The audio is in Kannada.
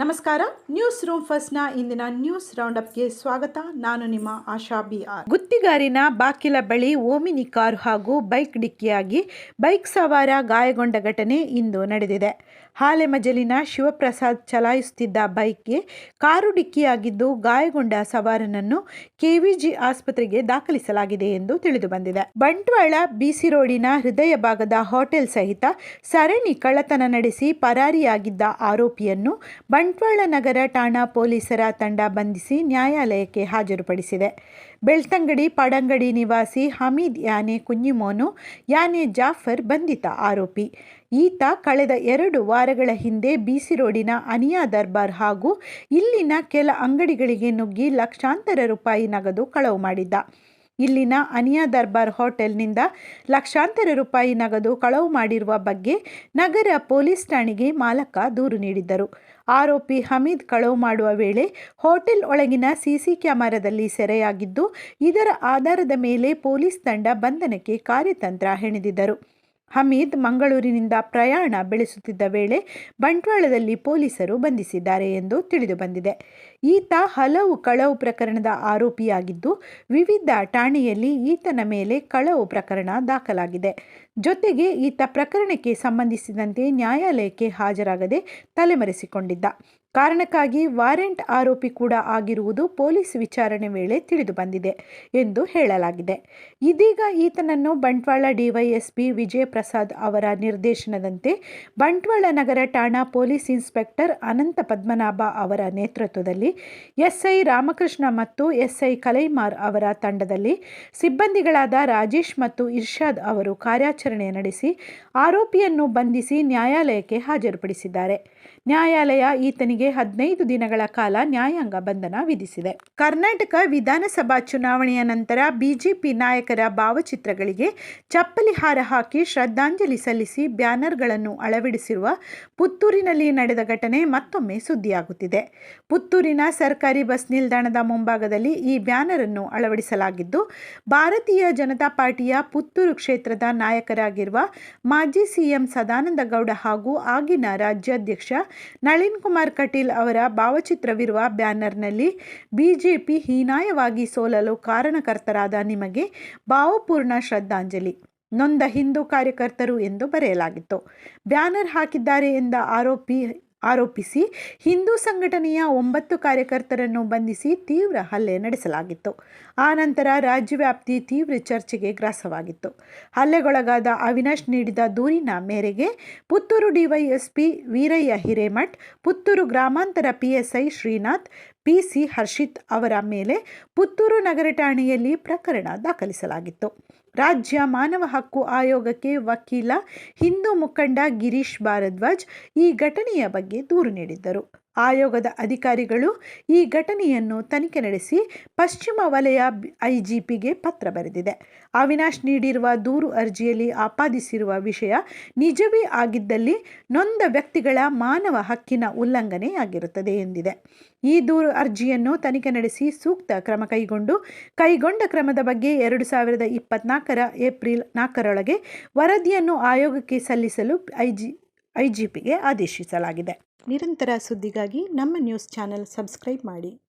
ನಮಸ್ಕಾರ. ನ್ಯೂಸ್ ರೂಮ್ ಫಸ್ಟ್ನ ಇಂದಿನ ನ್ಯೂಸ್ ರೌಂಡಪ್ಗೆ ಸ್ವಾಗತ. ನಾನು ನಿಮ್ಮ ಆಶಾ ಬಿ ಆರ್. ಗುತ್ತಿಗಾರಿನ ಬಾಕಿಲ ಬಳಿ ಓಮಿನಿ ಕಾರು ಹಾಗೂ ಬೈಕ್ ಡಿಕ್ಕಿಯಾಗಿ ಬೈಕ್ ಸವಾರ ಗಾಯಗೊಂಡ ಘಟನೆ ಇಂದು ನಡೆದಿದೆ. ಹಾಲೆಮಜಲಿನ ಶಿವಪ್ರಸಾದ್ ಚಲಾಯಿಸುತ್ತಿದ್ದ ಬೈಕ್ಗೆ ಕಾರು ಡಿಕ್ಕಿಯಾಗಿದ್ದು ಗಾಯಗೊಂಡ ಸವಾರನನ್ನು ಕೆವಿಜಿ ಆಸ್ಪತ್ರೆಗೆ ದಾಖಲಿಸಲಾಗಿದೆ ಎಂದು ತಿಳಿದುಬಂದಿದೆ ಬಂಟ್ವಾಳ ಬಿಸಿ ರೋಡಿನ ಹೃದಯ ಭಾಗದ ಹೋಟೆಲ್ ಸಹಿತ ಸರಣಿ ಕಳ್ಳತನ ನಡೆಸಿ ಪರಾರಿಯಾಗಿದ್ದ ಆರೋಪಿಯನ್ನು ಬಂಟ್ವಾಳ ನಗರ ಠಾಣಾ ಪೊಲೀಸರ ತಂಡ ಬಂಧಿಸಿ ನ್ಯಾಯಾಲಯಕ್ಕೆ ಹಾಜರುಪಡಿಸಿದೆ. ಬೆಳ್ತಂಗಡಿ, ಪಡಂಗಡಿ ನಿವಾಸಿ ಹಮೀದ್ ಯಾನೆ ಕುಂಜಿಮೋನು ಯಾನೆ ಜಾಫರ್ ಬಂಧಿತ ಆರೋಪಿ. ಈತ ಕಳೆದ ಎರಡು ವಾರಗಳ ಹಿಂದೆ ಬಿಸಿ ರೋಡಿನ ಅನಿಯಾ ದರ್ಬಾರ್ ಹಾಗೂ ಇಲ್ಲಿನ ಕೆಲ ಅಂಗಡಿಗಳಿಗೆ ನುಗ್ಗಿ ಲಕ್ಷಾಂತರ ರೂಪಾಯಿ ನಗದು ಕಳವು ಮಾಡಿದ್ದ. ಇಲ್ಲಿನ ಅನಿಯಾ ದರ್ಬಾರ್ ಹೋಟೆಲ್ನಿಂದ ಲಕ್ಷಾಂತರ ರೂಪಾಯಿ ನಗದು ಕಳವು ಮಾಡಿರುವ ಬಗ್ಗೆ ನಗರ ಪೊಲೀಸ್ ಠಾಣೆಗೆ ಮಾಲಕ ದೂರು ನೀಡಿದ್ದರು. ಆರೋಪಿ ಹಮೀದ್ ಕಳವು ಮಾಡುವ ವೇಳೆ ಹೋಟೆಲ್ ಒಳಗಿನ ಸಿಸಿ ಕ್ಯಾಮೆರಾದಲ್ಲಿ ಸೆರೆಯಾಗಿದ್ದು, ಇದರ ಆಧಾರದ ಮೇಲೆ ಪೊಲೀಸ್ ತಂಡ ಬಂಧನಕ್ಕೆ ಕಾರ್ಯತಂತ್ರ ಹೆಣೆದಿದ್ದರು. ಹಮೀದ್ ಮಂಗಳೂರಿನಿಂದ ಪ್ರಯಾಣ ಬೆಳೆಸುತ್ತಿದ್ದ ವೇಳೆ ಬಂಟ್ವಾಳದಲ್ಲಿ ಪೊಲೀಸರು ಬಂಧಿಸಿದ್ದಾರೆ ಎಂದು ತಿಳಿದುಬಂದಿದೆ ಈತ ಹಲವು ಕಳವು ಪ್ರಕರಣದ ಆರೋಪಿಯಾಗಿದ್ದು, ವಿವಿಧ ಠಾಣೆಯಲ್ಲಿ ಈತನ ಮೇಲೆ ಕಳವು ಪ್ರಕರಣ ದಾಖಲಾಗಿದೆ. ಜೊತೆಗೆ ಈತ ಪ್ರಕರಣಕ್ಕೆ ಸಂಬಂಧಿಸಿದಂತೆ ನ್ಯಾಯಾಲಯಕ್ಕೆ ಹಾಜರಾಗದೆ ತಲೆಮರೆಸಿಕೊಂಡಿದ್ದ. ಕಾರಣಕ್ಕಾಗಿ ವಾರೆಂಟ್ ಆರೋಪಿ ಕೂಡ ಆಗಿರುವುದು ಪೊಲೀಸ್ ವಿಚಾರಣೆ ವೇಳೆ ತಿಳಿದು ಬಂದಿದೆ ಎಂದು ಹೇಳಲಾಗಿದೆ. ಇದೀಗ ಈತನನ್ನು ಬಂಟ್ವಾಳ ಡಿವೈಎಸ್ಪಿ ವಿಜಯ ಪ್ರಸಾದ್ ಅವರ ನಿರ್ದೇಶನದಂತೆ ಬಂಟ್ವಾಳ ನಗರ ಠಾಣಾ ಪೊಲೀಸ್ ಇನ್ಸ್ಪೆಕ್ಟರ್ ಅನಂತ ಪದ್ಮನಾಭ ಅವರ ನೇತೃತ್ವದಲ್ಲಿ ಎಸ್ಐ ರಾಮಕೃಷ್ಣ ಮತ್ತು ಎಸ್ಐ ಕಲೈಮಾರ್ ಅವರ ತಂಡದಲ್ಲಿ ಸಿಬ್ಬಂದಿಗಳಾದ ರಾಜೇಶ್ ಮತ್ತು ಇರ್ಷಾದ್ ಅವರು ಕಾರ್ಯಾಚರಣೆ ನಡೆಸಿ ಆರೋಪಿಯನ್ನು ಬಂಧಿಸಿ ನ್ಯಾಯಾಲಯಕ್ಕೆ ಹಾಜರುಪಡಿಸಿದ್ದಾರೆ. ನ್ಯಾಯಾಲಯ ಈತನಿಗೆ ಹದಿನೈದು ದಿನಗಳ ಕಾಲ ನ್ಯಾಯಾಂಗ ಬಂಧನ ವಿಧಿಸಿದೆ. ಕರ್ನಾಟಕ ವಿಧಾನಸಭಾ ಚುನಾವಣೆಯ ನಂತರ ಬಿಜೆಪಿ ನಾಯಕರ ಭಾವಚಿತ್ರಗಳಿಗೆ ಚಪ್ಪಲಿ ಹಾರ ಹಾಕಿ ಶ್ರದ್ಧಾಂಜಲಿ ಸಲ್ಲಿಸಿ ಬ್ಯಾನರ್ಗಳನ್ನು ಅಳವಡಿಸಿರುವ ಪುತ್ತೂರಿನಲ್ಲಿ ನಡೆದ ಘಟನೆ ಮತ್ತೊಮ್ಮೆ ಸುದ್ದಿಯಾಗುತ್ತಿದೆ. ಪುತ್ತೂರಿನ ಸರ್ಕಾರಿ ಬಸ್ ನಿಲ್ದಾಣದ ಮುಂಭಾಗದಲ್ಲಿ ಈ ಬ್ಯಾನರ್ ಅನ್ನು ಅಳವಡಿಸಲಾಗಿದ್ದು, ಭಾರತೀಯ ಜನತಾ ಪಾರ್ಟಿಯ ಪುತ್ತೂರು ಕ್ಷೇತ್ರದ ನಾಯಕರಾಗಿರುವ ಮಾಜಿ ಸಿಎಂ ಸದಾನಂದ ಗೌಡ ಹಾಗೂ ಆಗಿನ ರಾಜ್ಯಾಧ್ಯಕ್ಷ ನಳಿನ್ ಕುಮಾರ್ ಕಟೀಲ್ ಅವರ ಭಾವಚಿತ್ರವಿರುವ ಬ್ಯಾನರ್ನಲ್ಲಿ ಬಿಜೆಪಿ ಹೀನಾಯವಾಗಿ ಸೋಲಲು ಕಾರಣಕರ್ತರಾದ ನಿಮಗೆ ಭಾವಪೂರ್ಣ ಶ್ರದ್ಧಾಂಜಲಿ. ನೊಂದ ಹಿಂದೂ ಕಾರ್ಯಕರ್ತರು ಎಂದು ಬರೆಯಲಾಗಿತ್ತು. ಬ್ಯಾನರ್ ಹಾಕಿದ್ದಾರೆ ಎಂದ ಆರೋಪಿ ಆರೋಪಿಸಿ ಹಿಂದೂ ಸಂಘಟನೆಯ ಒಂಬತ್ತು ಕಾರ್ಯಕರ್ತರನ್ನು ಬಂಧಿಸಿ ತೀವ್ರ ಹಲ್ಲೆ ನಡೆಸಲಾಗಿತ್ತು. ಆನಂತರ ರಾಜ್ಯವ್ಯಾಪ್ತಿ ತೀವ್ರ ಚರ್ಚೆಗೆ ಗ್ರಾಸವಾಗಿತ್ತು. ಹಲ್ಲೆಗೊಳಗಾದ ಅವಿನಾಶ್ ನೀಡಿದ ದೂರಿನ ಮೇರೆಗೆ ಪುತ್ತೂರು ಡಿವೈಎಸ್ಪಿ ವೀರಯ್ಯ ಹಿರೇಮಠ್, ಪುತ್ತೂರು ಗ್ರಾಮಾಂತರ ಪಿಎಸ್ಐ ಶ್ರೀನಾಥ್ ಪಿಸಿ ಹರ್ಷಿತ್ ಅವರ ಮೇಲೆ ಪುತ್ತೂರು ನಗರ ಠಾಣೆಯಲ್ಲಿ ಪ್ರಕರಣ ದಾಖಲಿಸಲಾಗಿತ್ತು. ರಾಜ್ಯ ಮಾನವ ಹಕ್ಕು ಆಯೋಗಕ್ಕೆ ವಕೀಲ ಹಿಂದೂ ಮುಖಂಡ ಗಿರೀಶ್ ಭಾರದ್ವಾಜ್ ಈ ಘಟನೆಯ ಬಗ್ಗೆ ದೂರು ನೀಡಿದ್ದರು. ಆಯೋಗದ ಅಧಿಕಾರಿಗಳು ಈ ಘಟನೆಯನ್ನು ತನಿಖೆ ನಡೆಸಿ ಪಶ್ಚಿಮ ವಲಯ ಐಜಿಪಿಗೆ ಪತ್ರ ಬರೆದಿದೆ. ಅವಿನಾಶ್ ನೀಡಿರುವ ದೂರು ಅರ್ಜಿಯಲ್ಲಿ ಆಪಾದಿಸಿರುವ ವಿಷಯ ನಿಜವೇ ಆಗಿದ್ದಲ್ಲಿ ನೊಂದ ವ್ಯಕ್ತಿಗಳ ಮಾನವ ಹಕ್ಕಿನ ಉಲ್ಲಂಘನೆಯಾಗಿರುತ್ತದೆ ಎಂದಿದೆ. ಈ ದೂರು ಅರ್ಜಿಯನ್ನು ತನಿಖೆ ನಡೆಸಿ ಸೂಕ್ತ ಕ್ರಮ ಕೈಗೊಂಡು, ಕೈಗೊಂಡ ಕ್ರಮದ ಬಗ್ಗೆ ಎರಡು ಸಾವಿರದ ಇಪ್ಪತ್ನಾಲ್ಕರ ಏಪ್ರಿಲ್ ನಾಲ್ಕರೊಳಗೆ ವರದಿಯನ್ನು ಆಯೋಗಕ್ಕೆ ಸಲ್ಲಿಸಲು ಐಜಿ ಐಜಿಪಿಗೆ ಆದೇಶಿಸಲಾಗಿದೆ. ನಿರಂತರ ಸುದ್ದಿಗಾಗಿ ನಮ್ಮ ನ್ಯೂಸ್ ಚಾನೆಲ್ ಸಬ್ಸ್ಕ್ರೈಬ್ ಮಾಡಿ.